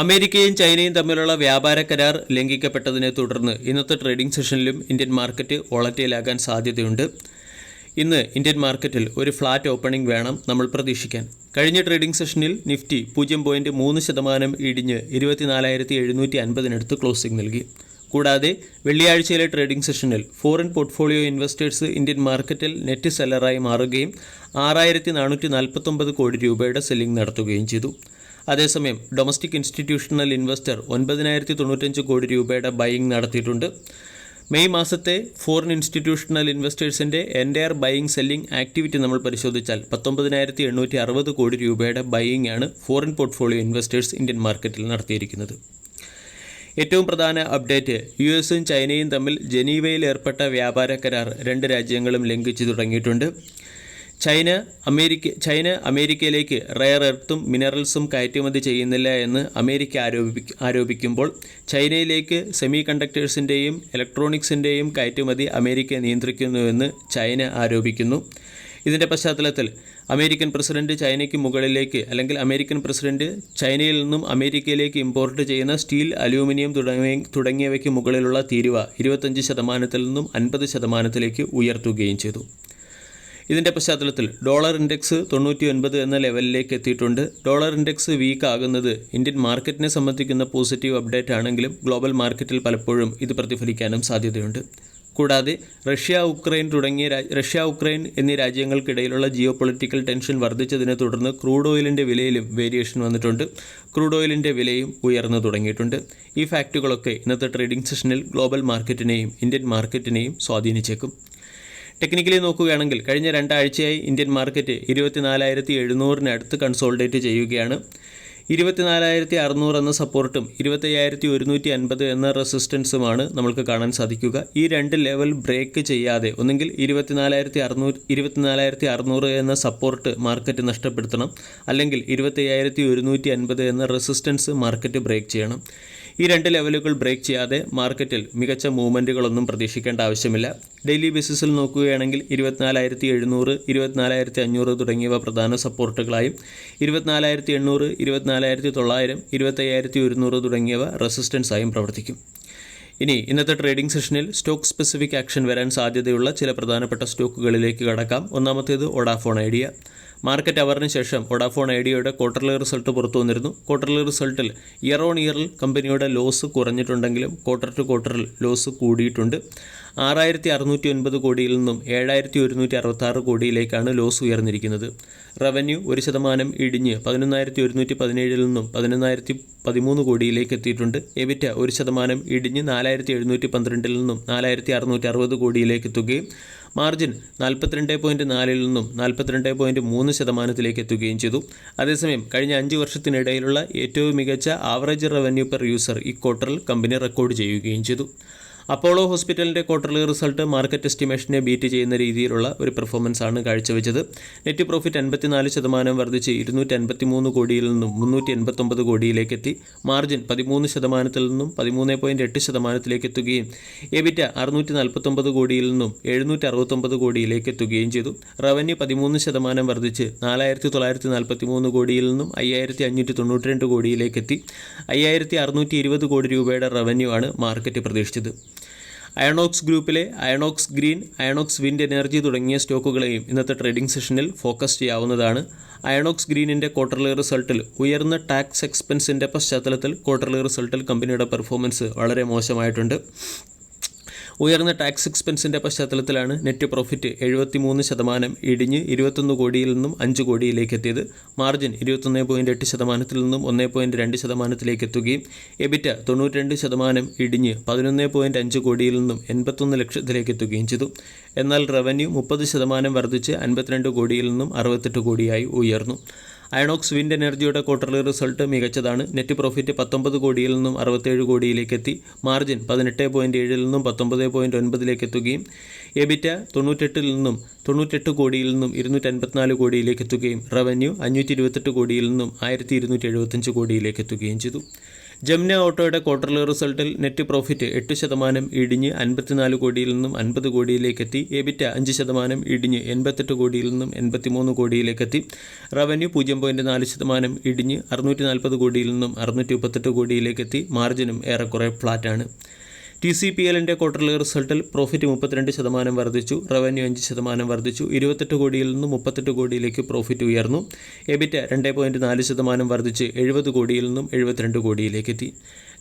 അമേരിക്കയും ചൈനയും തമ്മിലുള്ള വ്യാപാര കരാർ ലംഘിക്കപ്പെട്ടതിനെ തുടർന്ന് ഇന്നത്തെ ട്രേഡിംഗ് സെഷനിലും ഇന്ത്യൻ മാർക്കറ്റ് വോളറ്റൈലാകാൻ സാധ്യതയുണ്ട്. ഇന്ന് ഇന്ത്യൻ മാർക്കറ്റിൽ ഒരു ഫ്ലാറ്റ് ഓപ്പണിംഗ് വേണം നമ്മൾ പ്രതീക്ഷിക്കാൻ. കഴിഞ്ഞ ട്രേഡിംഗ് സെഷനിൽ നിഫ്റ്റി പൂജ്യം പോയിന്റ് മൂന്ന് ശതമാനം ഇടിഞ്ഞ് ഇരുപത്തിനാലായിരത്തി എഴുന്നൂറ്റി അൻപതിനടുത്ത് ക്ലോസിംഗ് നൽകി. കൂടാതെ വെള്ളിയാഴ്ചയിലെ ട്രേഡിംഗ് സെഷനിൽ ഫോറിൻ പോർട്ട്ഫോളിയോ ഇൻവെസ്റ്റേഴ്സ് ഇന്ത്യൻ മാർക്കറ്റിൽ നെറ്റ് സെല്ലറായി മാറുകയും ആറായിരത്തി നാനൂറ്റി നാൽപ്പത്തൊമ്പത് കോടി രൂപയുടെ സെല്ലിംഗ് നടത്തുകയും ചെയ്തു. അതേസമയം ഡൊമസ്റ്റിക് ഇൻസ്റ്റിറ്റ്യൂഷണൽ ഇൻവെസ്റ്റർ ഒൻപതിനായിരത്തി തൊണ്ണൂറ്റഞ്ച് കോടി രൂപയുടെ ബൈയിങ് നടത്തിയിട്ടുണ്ട്. മെയ് മാസത്തെ ഫോറിൻ ഇൻസ്റ്റിറ്റ്യൂഷണൽ ഇൻവെസ്റ്റേഴ്സിന്റെ എന്റയർ ബൈയിങ് സെല്ലിംഗ് ആക്ടിവിറ്റി നമ്മൾ പരിശോധിച്ചാൽ പത്തൊമ്പതിനായിരത്തി എണ്ണൂറ്റി അറുപത് കോടി രൂപയുടെ ബൈയിങ് ആണ് ഫോറിൻ പോർട്ട്ഫോളിയോ ഇൻവെസ്റ്റേഴ്സ് ഇന്ത്യൻ മാർക്കറ്റിൽ നടത്തിയിരിക്കുന്നത്. ഏറ്റവും പ്രധാന അപ്ഡേറ്റ് യു എസും ചൈനയും തമ്മിൽ ജനീവയിൽ ഏർപ്പെട്ട വ്യാപാര കരാർ രണ്ട് രാജ്യങ്ങളും ലംഘിച്ചു തുടങ്ങിയിട്ടുണ്ട്. ചൈന അമേരിക്ക ചൈന അമേരിക്കയിലേക്ക് റെയർ എർത്തും മിനറൽസും കയറ്റുമതി ചെയ്യുന്നില്ല എന്ന് അമേരിക്ക ആരോപി ആരോപിക്കുമ്പോൾ ചൈനയിലേക്ക് സെമി കണ്ടക്ടേഴ്സിന്റെയും ഇലക്ട്രോണിക്സിന്റെയും കയറ്റുമതി അമേരിക്ക നിയന്ത്രിക്കുന്നുവെന്ന് ചൈന ആരോപിക്കുന്നു. ഇതിന്റെ പശ്ചാത്തലത്തിൽ അമേരിക്കൻ പ്രസിഡന്റ് ചൈനയ്ക്ക് മുകളിലേക്ക് അല്ലെങ്കിൽ അമേരിക്കൻ പ്രസിഡന്റ് ചൈനയിൽ നിന്നും അമേരിക്കയിലേക്ക് ഇമ്പോർട്ട് ചെയ്യുന്ന സ്റ്റീൽ അലൂമിനിയം തുടങ്ങിയ തുടങ്ങിയവയ്ക്ക് മുകളിലുള്ള തീരുവ ഇരുപത്തഞ്ച് ശതമാനത്തിൽ നിന്നും അൻപത് ശതമാനത്തിലേക്ക് ഉയർത്തുകയും ചെയ്തു. ഇതിന്റെ പശ്ചാത്തലത്തിൽ ഡോളർ ഇൻഡെക്സ് തൊണ്ണൂറ്റി ഒൻപത് എന്ന ലെവലിലേക്ക് എത്തിയിട്ടുണ്ട്. ഡോളർ ഇൻഡെക്സ് വീക്ക് ആകുന്നത് ഇന്ത്യൻ മാർക്കറ്റിനെ സംബന്ധിക്കുന്ന പോസിറ്റീവ് അപ്ഡേറ്റ് ആണെങ്കിലും ഗ്ലോബൽ മാർക്കറ്റിൽ പലപ്പോഴും ഇത് പ്രതിഫലിക്കാനും സാധ്യതയുണ്ട്. കൂടാതെ റഷ്യ ഉക്രൈൻ തുടങ്ങിയ റഷ്യ ഉക്രൈൻ എന്നീ രാജ്യങ്ങൾക്കിടയിലുള്ള ജിയോ പൊളിറ്റിക്കൽ ടെൻഷൻ വർദ്ധിച്ചതിനെ തുടർന്ന് ക്രൂഡ് ഓയിലിന്റെ വിലയിലും വേരിയേഷൻ വന്നിട്ടുണ്ട്. ക്രൂഡ് ഓയിലിന്റെ വിലയും ഉയർന്നു തുടങ്ങിയിട്ടുണ്ട്. ഈ ഫാക്റ്റുകളൊക്കെ ഇന്നത്തെ ട്രേഡിംഗ് സെഷനിൽ ഗ്ലോബൽ മാർക്കറ്റിനെയും ഇന്ത്യൻ മാർക്കറ്റിനെയും സ്വാധീനിച്ചേക്കും. ടെക്നിക്കലി നോക്കുകയാണെങ്കിൽ കഴിഞ്ഞ രണ്ടാഴ്ചയായി ഇന്ത്യൻ മാർക്കറ്റ് ഇരുപത്തിനാലായിരത്തി എഴുന്നൂറിന് അടുത്ത് കൺസോൾഡേറ്റ് ചെയ്യുകയാണ്. ഇരുപത്തിനാലായിരത്തി അറുന്നൂറ് എന്ന സപ്പോർട്ടും ഇരുപത്തയ്യായിരത്തി ഒരുന്നൂറ്റി അൻപത് എന്ന റെസിസ്റ്റൻസുമാണ് നമ്മൾക്ക് കാണാൻ സാധിക്കുക. ഈ രണ്ട് ലെവൽ ബ്രേക്ക് ചെയ്യാതെ ഒന്നെങ്കിൽ ഇരുപത്തിനാലായിരത്തി അറുന്നൂറ് ഇരുപത്തിനാലായിരത്തി അറുന്നൂറ് എന്ന സപ്പോർട്ട് മാർക്കറ്റ് നഷ്ടപ്പെടുത്തണം. അല്ലെങ്കിൽ ഇരുപത്തയ്യായിരത്തി ഒരുന്നൂറ്റി അൻപത് എന്ന റെസിസ്റ്റൻസ് മാർക്കറ്റ് ബ്രേക്ക് ചെയ്യണം. ഈ രണ്ട് ലെവലുകൾ ബ്രേക്ക് ചെയ്യാതെ മാർക്കറ്റിൽ മികച്ച മൂവ്മെന്റുകളൊന്നും പ്രതീക്ഷിക്കേണ്ട ആവശ്യമില്ല. ഡെയിലി ബേസിസിൽ നോക്കുകയാണെങ്കിൽ ഇരുപത്തിനാലായിരത്തി എഴുന്നൂറ് ഇരുപത്തിനാലായിരത്തി അഞ്ഞൂറ് തുടങ്ങിയവ പ്രധാന സപ്പോർട്ടുകളായും ഇരുപത്തിനാലായിരത്തി എണ്ണൂറ് ഇരുപത്തിനാലായിരത്തി തൊള്ളായിരം ഇരുപത്തയ്യായിരത്തി ഒരുന്നൂറ് തുടങ്ങിയവ റെസിസ്റ്റൻസായും പ്രവർത്തിക്കും. ഇനി ഇന്നത്തെ ട്രേഡിംഗ് സെഷനിൽ സ്റ്റോക്ക് സ്പെസിഫിക് ആക്ഷൻ വരാൻ സാധ്യതയുള്ള ചില പ്രധാനപ്പെട്ട സ്റ്റോക്കുകളിലേക്ക് കടക്കാം. ഒന്നാമത്തേത് ഒഡാഫോൺ ഐഡിയ. മാർക്കറ്റ് അവറിന് ശേഷം ഒഡാഫോൺ ഐഡിയയുടെ ക്വാർട്ടർലി റിസൾട്ട് പുറത്തു വന്നിരുന്നു. ക്വാർട്ടർലി റിസൾട്ടിൽ ഇയർ ഓൺ ഇയറിൽ കമ്പനിയുടെ ലോസ് കുറഞ്ഞിട്ടുണ്ടെങ്കിലും ക്വാർട്ടർ ടു ക്വാർട്ടറിൽ ലോസ് കൂടിയിട്ടുണ്ട്. ആറായിരത്തി അറുന്നൂറ്റി ഒൻപത് കോടിയിൽ നിന്നും ഏഴായിരത്തി ഒരുന്നൂറ്റി അറുപത്താറ് കോടിയിലേക്കാണ് ലോസ് ഉയർന്നിരിക്കുന്നത്. റവന്യൂ ഒരു ശതമാനം ഇടിഞ്ഞ് പതിനൊന്നായിരത്തി ഒരുന്നൂറ്റി പതിനേഴിൽ നിന്നും പതിനൊന്നായിരത്തി പതിമൂന്ന് കോടിയിലേക്ക് എത്തിയിട്ടുണ്ട്. എബിറ്റ ഒരു ശതമാനം ഇടിഞ്ഞ് നാലായിരത്തി എഴുന്നൂറ്റി പന്ത്രണ്ടിൽ നിന്നും നാലായിരത്തി അറുന്നൂറ്റി അറുപത് കോടിയിലേക്ക് എത്തുകയും മാർജിൻ നാൽപ്പത്തിരണ്ട് പോയിന്റ് നാലിൽ നിന്നും നാൽപ്പത്തിരണ്ട് പോയിന്റ് മൂന്ന് ശതമാനത്തിലേക്ക് എത്തുകയും ചെയ്തു. അതേസമയം കഴിഞ്ഞ അഞ്ച് വർഷത്തിനിടയിലുള്ള ഏറ്റവും മികച്ച ആവറേജ് റവന്യൂ പെർ യൂസർ ഈ ക്വാർട്ടറിൽ കമ്പനി റെക്കോർഡ് ചെയ്യുകയും ചെയ്തു. അപ്പോളോ ഹോസ്പിറ്റലിന്റെ ക്വാർട്ടർലി റിസൾട്ട് മാർക്കറ്റ് എസ്റ്റിമേഷനെ ബീറ്റ് ചെയ്യുന്ന രീതിയിലുള്ള ഒരു പെർഫോമൻസ് ആണ് കാഴ്ചവെച്ചത്. നെറ്റ് പ്രോഫിറ്റ് അൻപത്തിനാല് ശതമാനം വർദ്ധിച്ച് ഇരുന്നൂറ്റി അൻപത്തി മൂന്ന് കോടിയിൽ നിന്നും മുന്നൂറ്റി എൺപത്തൊമ്പത് കോടിയിലേക്ക് എത്തി മാർജിൻ പതിമൂന്ന് ശതമാനത്തിൽ നിന്നും പതിമൂന്ന് പോയിന്റ് എട്ട് ശതമാനത്തിലേക്ക് എത്തുകയും എബിറ്റ അറുന്നൂറ്റി നാൽപ്പത്തൊമ്പത് കോടിയിൽ നിന്നും എഴുന്നൂറ്റി അറുപത്തൊമ്പത് കോടിയിലേക്ക് എത്തുകയും ചെയ്തു. റവന്യൂ പതിമൂന്ന് ശതമാനം വർദ്ധിച്ച് നാലായിരത്തി തൊള്ളായിരത്തി നാൽപ്പത്തി മൂന്ന് കോടിയിൽ നിന്നും അയ്യായിരത്തി അഞ്ഞൂറ്റി തൊണ്ണൂറ്റി രണ്ട് കോടിയിലേക്ക് എത്തി അയ്യായിരത്തി അറുന്നൂറ്റി ഇരുപത് കോടി രൂപയുടെ റവന്യൂ ആണ് മാർക്കറ്റ് പ്രതീക്ഷിച്ചത്. അയണോക്സ് ഗ്രൂപ്പിലെ Inox green Inox wind energy തുടങ്ങിയ സ്റ്റോക്കുകളെയും ഇന്നത്തെ ട്രേഡിംഗ് സെഷനിൽ ഫോക്കസ് ചെയ്യാവുന്നതാണ്. അയണോക്സ് ഗ്രീനിന്റെ ക്വാർട്ടർലി റിസൾട്ടിൽ ഉയർന്ന ടാക്സ് എക്സ്പെൻസിന്റെ പശ്ചാത്തലത്തിൽ ക്വാർട്ടർലി റിസൾട്ടിൽ കമ്പനിയുടെ പെർഫോമൻസ് വളരെ മോശമായിട്ടുണ്ട്. ഉയർന്ന ടാക്സ് എക്സ്പെൻസിന്റെ പശ്ചാത്തലത്തിലാണ് നെറ്റ് പ്രോഫിറ്റ് എഴുപത്തി മൂന്ന് ശതമാനം ഇടിഞ്ഞ് ഇരുപത്തൊന്ന് കോടിയിൽ നിന്നും അഞ്ച് കോടിയിലേക്ക് എത്തിയത്. മാർജിൻ ഇരുപത്തൊന്ന് പോയിന്റ് എട്ട് ശതമാനത്തിൽ നിന്നും ഒന്ന് പോയിന്റ് രണ്ട് ശതമാനത്തിലേക്ക് എത്തുകയും എബിറ്റ തൊണ്ണൂറ്റിരണ്ട് ശതമാനം ഇടിഞ്ഞ് പതിനൊന്ന് പോയിന്റ് അഞ്ച് കോടിയിൽ നിന്നും എൺപത്തൊന്ന് ലക്ഷത്തിലേക്ക് എത്തുകയും ചെയ്തു. എന്നാൽ റവന്യൂ മുപ്പത് ശതമാനം വർദ്ധിച്ച് അൻപത്തിരണ്ട് കോടിയിൽ നിന്നും അറുപത്തെട്ട് കോടിയായി ഉയർന്നു. അയണോക്സ് വിൻഡ് എനർജിയുടെ ക്വാർട്ടർലി റിസൾട്ട് മികച്ചതാണ്. നെറ്റ് പ്രോഫിറ്റ് പത്തൊമ്പത് കോടിയിൽ നിന്നും അറുപത്തേഴ് കോടിയിലേക്ക് എത്തി. മാർജിൻ പതിനെട്ട് പോയിന്റ് ഏഴിൽ നിന്നും പത്തൊമ്പത് പോയിന്റ് ഒൻപതിലേക്ക് എത്തുകയും എബിറ്റ തൊണ്ണൂറ്റെട്ടിൽ നിന്നും തൊണ്ണൂറ്റെട്ട് കോടിയിൽ നിന്നും ഇരുന്നൂറ്റി അൻപത്തിനാല് കോടിയിലേക്ക് എത്തുകയും റവന്യൂ അഞ്ഞൂറ്റി ഇരുപത്തെട്ട് കോടിയിൽ നിന്നും ആയിരത്തി ഇരുന്നൂറ്റി എഴുപത്തഞ്ച് കോടിയിലേക്ക് എത്തുകയും ചെയ്തു. ജംന ഓട്ടോയുടെ ക്വാർട്ടർലി റിസൾട്ടിൽ നെറ്റ് പ്രോഫിറ്റ് എട്ട് ശതമാനം ഇടിഞ്ഞ് അൻപത്തിനാല് കോടിയിൽ നിന്നും അൻപത് കോടിയിലേക്ക് എത്തി. എബിറ്റ അഞ്ച് ശതമാനം ഇടിഞ്ഞ് എൺപത്തെട്ട് കോടിയിൽ നിന്നും എൺപത്തിമൂന്ന് കോടിയിലേക്ക് എത്തി. റവന്യൂ പൂജ്യം പോയിന്റ് നാല് ശതമാനം ഇടിഞ്ഞ് അറുന്നൂറ്റി നാൽപ്പത് കോടിയിൽ നിന്നും അറുന്നൂറ്റി മുപ്പത്തെട്ട് കോടിയിലേക്ക് എത്തി. മാർജിനും ഏറെക്കുറെ ഫ്ലാറ്റാണ് ടി സി പി എല്ലിന്റെ ക്വാർട്ടർലി റിസൾട്ടിൽ പ്രോഫിറ്റ് മുപ്പത്തിരണ്ട് ശതമാനം വർദ്ധിച്ചു റവന്യൂ അഞ്ച് ശതമാനം വർദ്ധിച്ചു ഇരുപത്തെട്ട് കോടിയിൽ നിന്ന് മുപ്പത്തെട്ട് കോടിയിലേക്ക് പ്രോഫിറ്റ് ഉയർന്നു. എബിറ്റ രണ്ട് പോയിന്റ് നാല് ശതമാനം വർദ്ധിച്ച് എഴുപത് കോടിയിൽ നിന്നും എഴുപത്തിരണ്ട് കോടിയിലേക്ക് എത്തി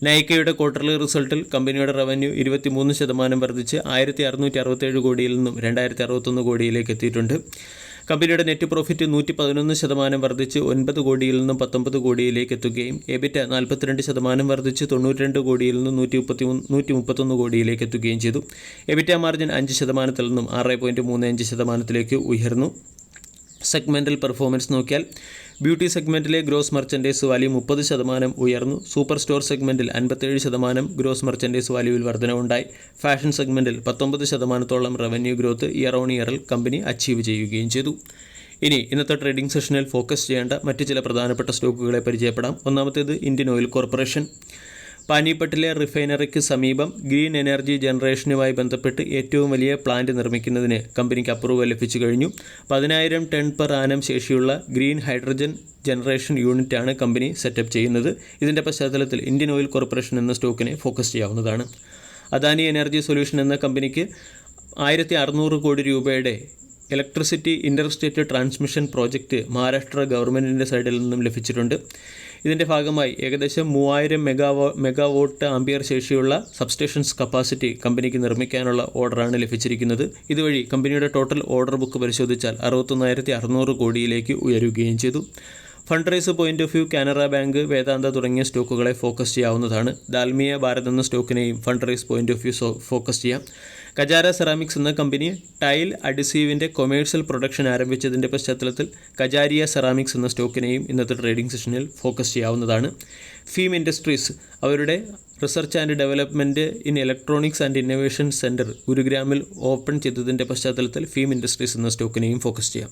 നൈക്കയുടെ ക്വാർട്ടർലി റിസൾട്ടിൽ കമ്പനിയുടെ റവന്യൂ ഇരുപത്തിമൂന്ന് ശതമാനം വർദ്ധിച്ച് ആയിരത്തി അറുന്നൂറ്റി അറുപത്തേഴ് കോടിയിൽ നിന്നും രണ്ടായിരത്തി അറുപത്തൊന്ന് കോടിയിലേക്ക് എത്തിയിട്ടുണ്ട്. കമ്പനിയുടെ നെറ്റ് പ്രോഫിറ്റ് നൂറ്റി പതിനൊന്ന് ശതമാനം വർദ്ധിച്ച് ഒൻപത് കോടിയിൽ നിന്നും പത്തൊമ്പത് കോടിയിലേക്ക് എത്തുകയും എബിറ്റ നാൽപ്പത്തിരണ്ട് ശതമാനം വർദ്ധിച്ച് തൊണ്ണൂറ്റിരണ്ട് കോടിയിൽ നിന്നും നൂറ്റി മുപ്പത്തി നൂറ്റി മുപ്പത്തൊന്ന് കോടിയിലേക്ക് എത്തുകയും ചെയ്തു. എബിറ്റ മാർജിൻ അഞ്ച് ശതമാനത്തിൽ നിന്നും ആറ് പോയിന്റ് മൂന്ന് അഞ്ച് ശതമാനത്തിലേക്ക് ഉയർന്നു. സെഗ്മെന്റൽ പെർഫോമൻസ് നോക്കിയാൽ ബ്യൂട്ടി സെഗ്മെന്റിലെ ഗ്രോസ് മർച്ചന്റേഴ്സ് വാല്യൂ മുപ്പത് ശതമാനം ഉയർന്നു. സൂപ്പർ സ്റ്റോർ സെഗ്മെന്റിൽ അൻപത്തേഴ് ശതമാനം ഗ്രോസ് മർച്ചന്റേഴ്സ് വാല്യൂവിൽ വർധനവുണ്ടായി. ഫാഷൻ സെഗ്മെന്റിൽ പത്തൊമ്പത് ശതമാനത്തോളം റവന്യൂ ഗ്രോത്ത് ഇയർ ഓൺ ഇയറിൽ കമ്പനി അച്ചീവ് ചെയ്യുകയും ചെയ്തു. ഇനി ഇന്നത്തെ ട്രേഡിംഗ് സെഷനിൽ ഫോക്കസ് ചെയ്യേണ്ട മറ്റ് ചില പ്രധാനപ്പെട്ട സ്റ്റോക്കുകളെ പരിചയപ്പെടാം. ഒന്നാമത്തേത് ഇന്ത്യൻ ഓയിൽ കോർപ്പറേഷൻ പാനിപ്പട്ടിലെ റിഫൈനറിക്ക് സമീപം ഗ്രീൻ എനർജി ജനറേഷനുമായി ബന്ധപ്പെട്ട് ഏറ്റവും വലിയ പ്ലാന്റ് നിർമ്മിക്കുന്നതിന് കമ്പനിക്ക് അപ്രൂവൽ ലഭിച്ചു കഴിഞ്ഞു. പതിനായിരം ടൺ പെർ ആനം ശേഷിയുള്ള ഗ്രീൻ ഹൈഡ്രജൻ ജനറേഷൻ യൂണിറ്റാണ് കമ്പനി സെറ്റപ്പ് ചെയ്യുന്നത്. ഇതിന്റെ പശ്ചാത്തലത്തിൽ ഇന്ത്യൻ ഓയിൽ കോർപ്പറേഷൻ എന്ന സ്റ്റോക്കിനെ ഫോക്കസ് ചെയ്യാവുന്നതാണ്. അദാനി എനർജി സൊല്യൂഷൻ എന്ന കമ്പനിക്ക് ആയിരത്തി അറുന്നൂറ് കോടി രൂപയുടെ electricity interstate transmission project Maharashtra ഗവൺമെന്റിന്റെ സൈഡിൽ നിന്നും ലഭിച്ചിട്ടുണ്ട്. ഇതിന്റെ ഭാഗമായി ഏകദേശം മൂവായിരം മെഗാവോ മെഗാവോട്ട് ആംബിയർ ശേഷിയുള്ള സബ്സ്റ്റേഷൻസ് കപ്പാസിറ്റി കമ്പനിക്ക് നിർമ്മിക്കാനുള്ള ഓർഡറാണ് ലഭിച്ചിരിക്കുന്നത്. ഇതുവഴി കമ്പനിയുടെ ടോട്ടൽ ഓർഡർ ബുക്ക് പരിശോധിച്ചാൽ അറുപത്തൊന്നായിരത്തി അറുന്നൂറ് കോടിയിലേക്ക് ഉയരുകയും ചെയ്തു. Fund raise point of view Canara bank Vedanta തുടങ്ങിയ സ്റ്റോക്കുകളെ ഫോക്കസ് ചെയ്യാവുന്നതാണ്. ദാൽമിയ ഭാരത് എന്ന സ്റ്റോക്കിനെയും fund raise point of view focus ചെയ്യാം. കജാര സെറാമിക്സ് എന്ന കമ്പനി ടൈൽ അഡിസീവിന്റെ കൊമേഴ്സ്യൽ പ്രൊഡക്ഷൻ ആരംഭിച്ചതിന്റെ പശ്ചാത്തലത്തിൽ കജാരിയ സെറാമിക്സ് എന്ന സ്റ്റോക്കിനെയും ഇന്നത്തെ ട്രേഡിംഗ് സെഷനിൽ ഫോക്കസ് ചെയ്യാവുന്നതാണ്. ഫീം ഇൻഡസ്ട്രീസ് അവരുടെ research and development in electronics and innovation centre ഗുരുഗ്രാമിൽ open ചെയ്തതിന്റെ പശ്ചാത്തലത്തിൽ ഫീം ഇൻഡസ്ട്രീസ് എന്ന സ്റ്റോക്കിനെയും ഫോക്കസ് ചെയ്യാം.